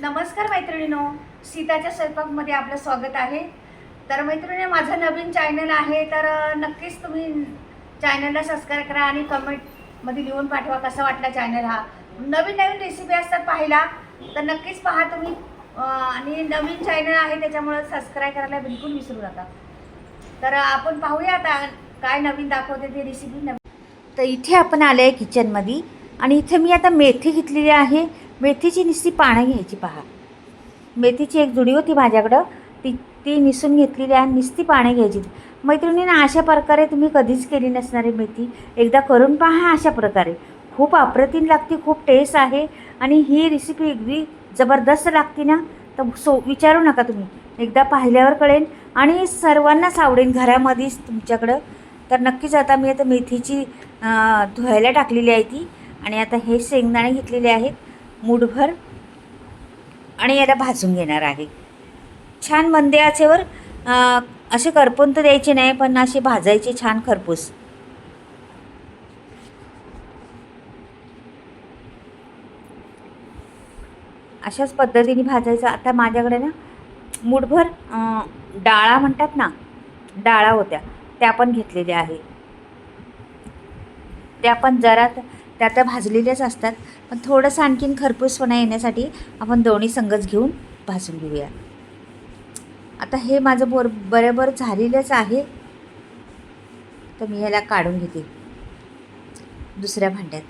नमस्कार मैत्रिणीनो सीताच्या स्वयंपाकमध्ये आपलं स्वागत आहे. तर मैत्रिणी माझं नवीन चॅनल आहे तर नक्कीच तुम्ही चॅनलला सबस्क्राईब करा आणि कमेंटमध्ये लिहून पाठवा कसा वाटला चॅनल हा. नवीन नवीन रेसिपी असतात पाहिला तर नक्कीच पहा तुम्ही. आणि नवीन चॅनल आहे त्याच्यामुळं सबस्क्राईब करायला बिलकुल विसरू नका. तर आपण पाहूया आता काय नवीन दाखवते ती रेसिपी नवीन तर इथे आपण आले आहे किचनमध्ये आणि इथे मी आता मेथी घेतलेली आहे. मेथीची निस्ती पानं घ्यायची पहा. मेथीची एक जुडी होती माझ्याकडं. ती ती निसून घेतलेली आहे निसती पानं घ्यायची. मैत्रिणींना अशा प्रकारे तुम्ही कधीच केली नसणारी मेथी एकदा करून पहा अशा प्रकारे. खूप अप्रतिम लागते खूप टेस्ट आहे आणि ही रेसिपी अगदी जबरदस्त लागते ना? तर सो विचारू नका तुम्ही. एकदा पाहिल्यावर कळेल आणि सर्वांनाच आवडेल घरामध्येच तुमच्याकडं. तर नक्कीच आता मी आता मेथीची धुवायला टाकलेली आहे ती आणि आता हे शेंगदाणे घेतलेले आहेत. मूठभर आणि याला भाजून घेणार आहे. छान मंदे आचेवर असे करपून तर द्यायचे नाही पण असे भाजायचे छान खरपूस. अशाच पद्धतीने भाजायचं. आता माझ्याकडे ना मूठभर डाळा म्हणतात ना डाळा होत्या त्या पण घेतलेल्या आहे. त्या पण जरा त्या तर भाजलेल्याच असतात. पण थोडंसं आणखीन खरपूसपणा येण्यासाठी आपण दोन्ही संगच घेऊन भाजून घेऊया. आता हे माझं बोर बरोबर झालेलंच आहे. तर मी ह्याला काढून घेते. दुसऱ्या भांड्यात.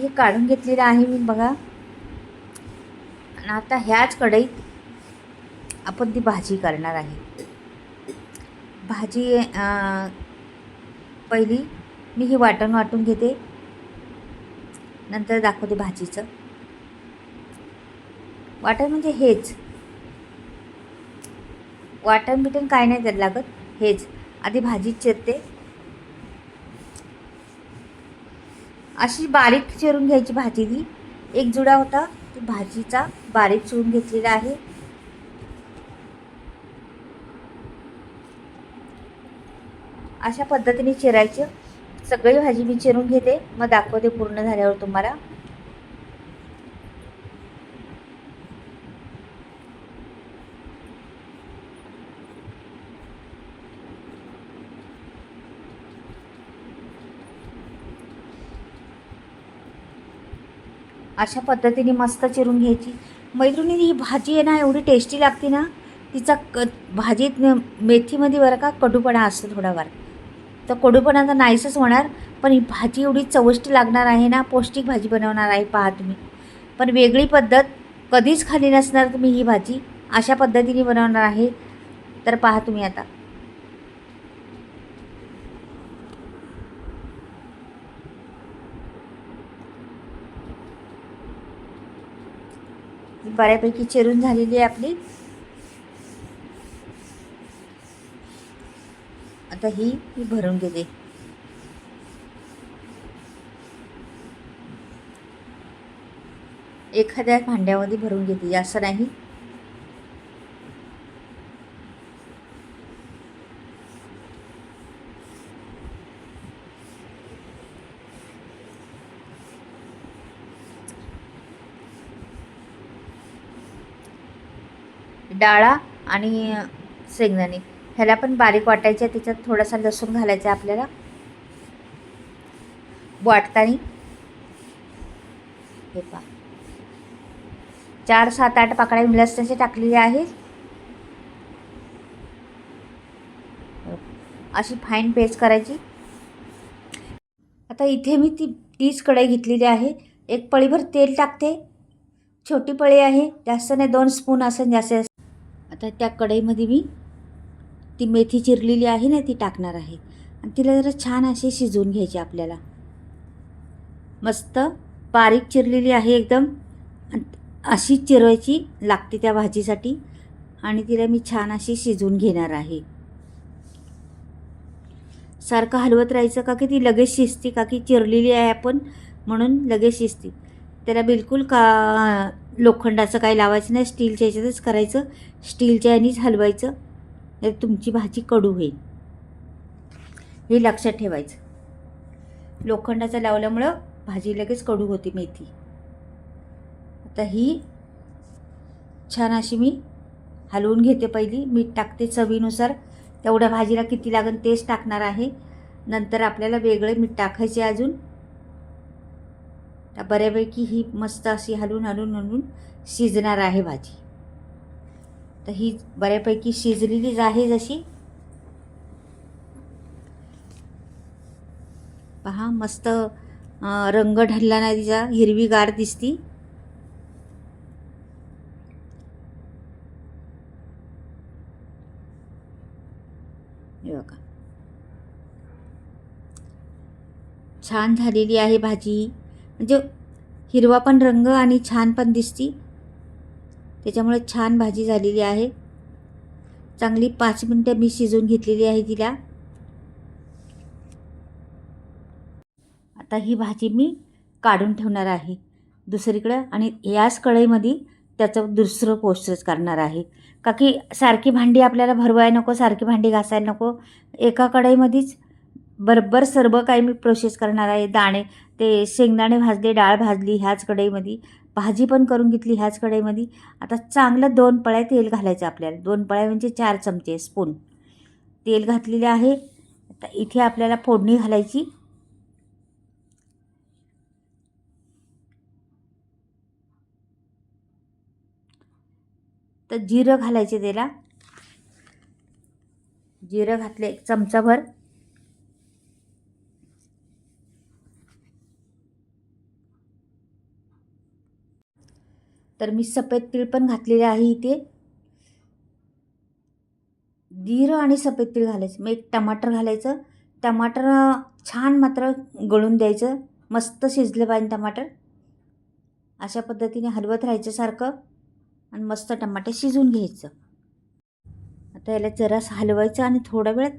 हे काढून घेतलेलं आहे मी बघा. आणि आता ह्याच कढईत आपण ती भाजी करणार आहे. भाजी पहिली मी ही वाटण वाटून घेते. नंतर दाखवते भाजीचं. वाटण म्हणजे हेच. वाटण बिटण काय नाही त्यात लागत हेच. आधी भाजी चिरते. अशी बारीक चिरून घ्यायची भाजी ती एक जुडा होता ती भाजीचा बारीक चिरून घेतलेला आहे. अशा पद्धतीने चिरायचं. सगळी भाजी मी चिरून घेते. मग दाखवते पूर्ण झाल्यावर तुम्हाला. अशा पद्धतीने मस्त चिरून घ्यायची. मैत्रिणी ही भाजी आहे ना एवढी टेस्टी लागते ना तिचा क भाजीत मेथीमध्ये बरं का कडूपणा असतो थोडाफार. तर कडूपणा तर नाहीसच होणार पण ही भाजी एवढी चविष्ट लागणार आहे ना पौष्टिक भाजी बनवणार आहे पहा तुम्ही. पण वेगळी पद्धत कधीच खाली नसणार तुम्ही ही भाजी अशा पद्धतीने बनवणार आहे. तर पहा तुम्ही आता. बऱ्यापैकी चिरून झालेली आहे आपली. आता ही मी भरून घेते. एखाद्या भांड्यामध्ये भरून घेते जास्त नाही. डाळा आणि शेंगदाणे. ह्याला पण बारीक वाटायचे त्याच्यात थोडासा लसूण घालायचा आहे आपल्याला. वाटतानी. हे पा चार सात आठ पाकळ्या मी लसणाचे टाकलेले आहे अशी फाईन पेस्ट करायची. आता इथे मी ती तीच कढई घेतलेली आहे. एक पळीभर तेल टाकते. छोटी पळी आहे. जास्त नाही दोन स्पून असं जास्त आता त्या कढईमध्ये मी ती मेथी चिरलेली आहे ना ती टाकणार आहे. आणि तिला जरा छान अशी शिजवून घ्यायची आपल्याला. मस्त बारीक चिरलेली आहे एकदम. अशी चिरवायची लागते त्या भाजीसाठी. आणि तिला मी छान अशी शिजवून घेणार आहे. सारखं हलवत राहायचं का की ती लगेच शिजते का की चिरलेली आहे आपण म्हणून लगेच शिजते. त्याला बिलकुल का लोखंडाचं काही लावायचं नाही स्टीलच्या याच्यातच करायचं स्टीलच्या यानेच हलवायचं तर तुमची भाजी कडू होईल. हे लक्षात ठेवायचं. लोखंडाचं लावल्यामुळं भाजी लगेच कडू होती मेथी. आता ही छान अशी मी हलवून घेते पहिली मीठ टाकते चवीनुसार. तेवढ्या भाजीला किती लागेल तेच टाकणार आहे. नंतर आपल्याला वेगळे मीठ टाकायचे अजून. तर बऱ्यापैकी ही मस्त अशी हलून हलून हलून शिजणार आहे भाजी. तर ही बऱ्यापैकी शिजलेलीच आहे जशी. पहा मस्त रंग ढलला नाही तिचा हिरवीगार दिसती. हे बघा. छान झालेली आहे भाजी. म्हणजे हिरवा पण रंग आणि छान पण दिसती. त्याच्यामुळे छान भाजी झालेली आहे. चांगली पाच मिनटं मी शिजवून घेतलेली आहे तिला. आता ही भाजी मी काढून ठेवणार आहे. दुसरीकडं आणि याच कढईमध्ये त्याचं दुसरं पोस्टच करणार आहे. का की सारखी भांडी आपल्याला भरवायला नको सारखी भांडी घासायला नको. एका कढईमध्येच बरोबर सर्व काही मी प्रोसेस करणार आहे. दाणे ते शेंगदाणे भाजले डाळ भाजली ह्याच कढईमध्ये. भाजी पण करून घेतली ह्याच कढईमध्ये. आता चांगलं दोन पळ्या तेल घालायचं आपल्याला. दोन पळ्या म्हणजे चार चमचे स्पून तेल घातलेले आहे. आता इथे आपल्याला फोडणी घालायची. तर जिरं घालायचे त्याला. जिरं घातले एक चमचाभर. तर मी सफेद तीळ पण घातलेले आहे इथे. दीर आणि सफेद तीळ घालायचं. मग एक टमाटर घालायचं. टमाटर छान मात्र गळून द्यायचं. मस्त शिजलं पाहिजे टमाटर. अशा पद्धतीने हलवत राहायचं सारखं आणि मस्त टमाटर शिजवून घ्यायचं. आता याला जरासं हलवायचं आणि थोड्या वेळात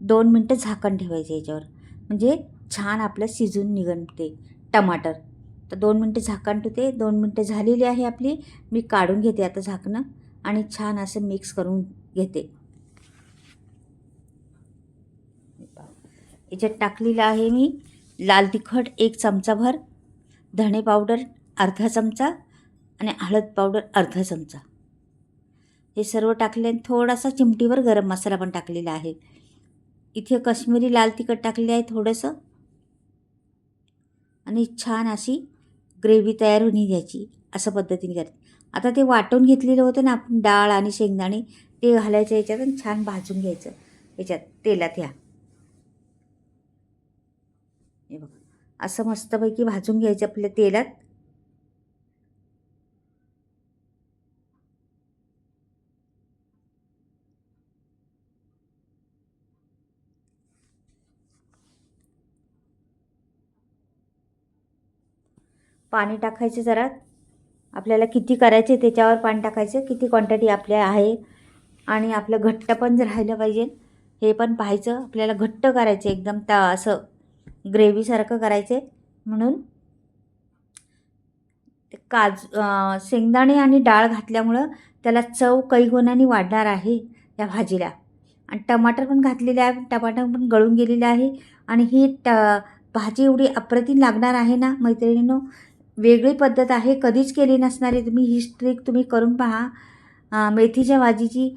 दोन मिनटं झाकण ठेवायचं याच्यावर. म्हणजे छान आपलं शिजून निघन ते टमाटर. तर दोन मिनटं झाकण ठेवते. दोन मिनटं झालेली आहे आपली. मी काढून घेते आता झाकणं आणि छान असं मिक्स करून घेते. याच्यात टाकलेलं आहे मी लाल तिखट एक चमचाभर धणे पावडर अर्धा चमचा आणि हळद पावडर अर्धा चमचा. हे सर्व टाकले आणि थोडासा चिमटीवर गरम मसाला पण टाकलेला आहे. इथे कश्मीरी लाल तिखट टाकलेले आहे थोडंसं. आणि छान अशी ग्रेव्ही तयार होणे घ्यायची असं पद्धतीने करायची आता ते वाटून घेतलेलं होतं ना आपण डाळ आणि शेंगदाणे ते घालायचं याच्यात आणि छान भाजून घ्यायचं. याच्यात तेलात ह्या. हे बघा. असं मस्तपैकी भाजून घ्यायचं आपल्या तेलात. पाणी टाकायचं जरा. आपल्याला किती करायचे त्याच्यावर पाणी टाकायचं किती क्वांटिटी आपल्या आहे आणि आपलं घट्ट पण जर राहिलं पाहिजे. हे पण पाहायचं आपल्याला घट्ट करायचं एकदम ता असं ग्रेव्हीसारखं करायचं. आहे म्हणून काजू शेंगदाणे आणि डाळ घातल्यामुळं त्याला चव कैगुणाने वाढणार आहे या भाजीला. आणि टमाटर पण घातलेले आहे टमाटर पण गळून गेलेले आहे. आणि ही ट भाजी एवढी अप्रतिम लागणार आहे ना मैत्रिणींनो? वेगळी पद्धत आहे कधीच केली नसणारी. तुम्ही ही ट्रिक तुम्ही करून पहा. मेथीच्या भाजीची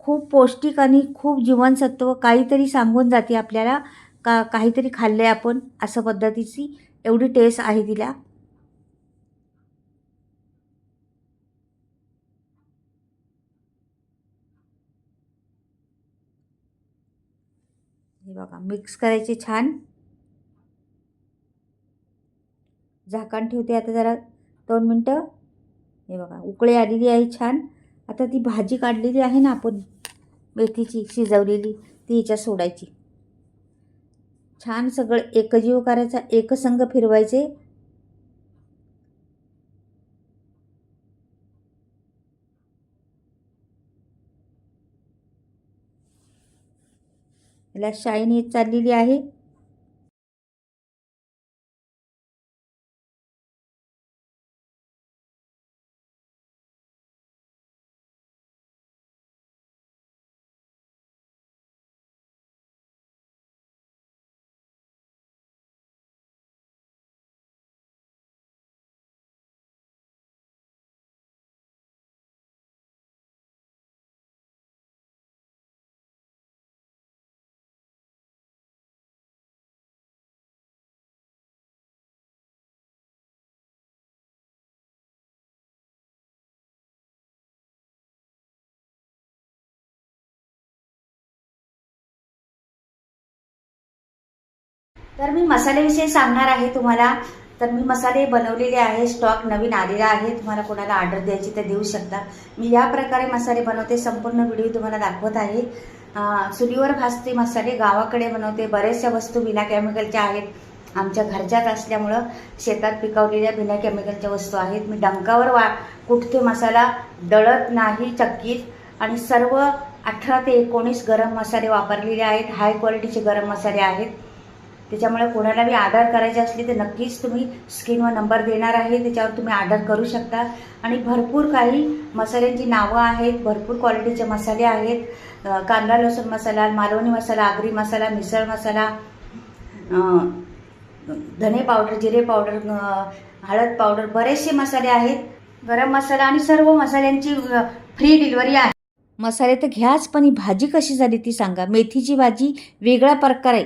खूप पौष्टिक आणि खूप जीवनसत्व काहीतरी सांगून जाते आपल्याला. का काहीतरी खाल्लं आहे आपण असं पद्धतीची एवढी टेस्ट आहे तिला. हे बघा मिक्स करायचे छान. झाकण ठेवते आता जरा दोन मिनटं. हे बघा उकळी आलेली आहे छान. आता ती भाजी काढलेली आहे ना आपण मेथीची शिजवलेली ती ह्याच्यात सोडायची. छान सगळं एकजीव करायचा एकसंग फिरवायचे. याला शाईन येत चाललेली आहे. तर मी मसाल्याविषयी सांगणार आहे तुम्हाला. तर मी मसाले बनवलेले आहे स्टॉक नवीन आलेला आहे. तुम्हाला कोणाला ऑर्डर द्यायची तर देऊ शकता. मी या प्रकारे मसाले बनवते संपूर्ण व्हिडिओ तुम्हाला दाखवत आहे. चुलीवर भाजते मसाले गावाकडे बनवते. बऱ्याचशा वस्तू बिना केमिकलच्या आहेत. आमच्या घरच्यात असल्यामुळं शेतात पिकवलेल्या बिना केमिकलच्या वस्तू आहेत. मी डंकावर वा कुठते मसाला दळत नाही चक्कीत. आणि सर्व अठरा ते एकोणीस गरम मसाले वापरलेले आहेत. हाय क्वालिटीचे गरम मसाले आहेत. त्याच्यामुळे कोणाला बी आर्डर करायची असली तर नक्कीच तुम्ही स्क्रीनवर नंबर देणार आहे त्याच्यावर तुम्ही ऑर्डर करू शकता. आणि भरपूर काही मसाल्यांची नावं आहेत भरपूर क्वालिटीचे मसाले आहेत. कांदा लसूण मसाला मालवणी मसाला आगरी मसाला मिसळ मसाला धने पावडर जिरे पावडर हळद पावडर बरेचसे मसाले आहेत. गरम मसाला आणि सर्व मसाल्यांची फ्री डिलिव्हरी आहे. मसाले तर घ्याच पण ही भाजी कशी झाली ती सांगा. मेथीची भाजी वेगळा प्रकार आहे.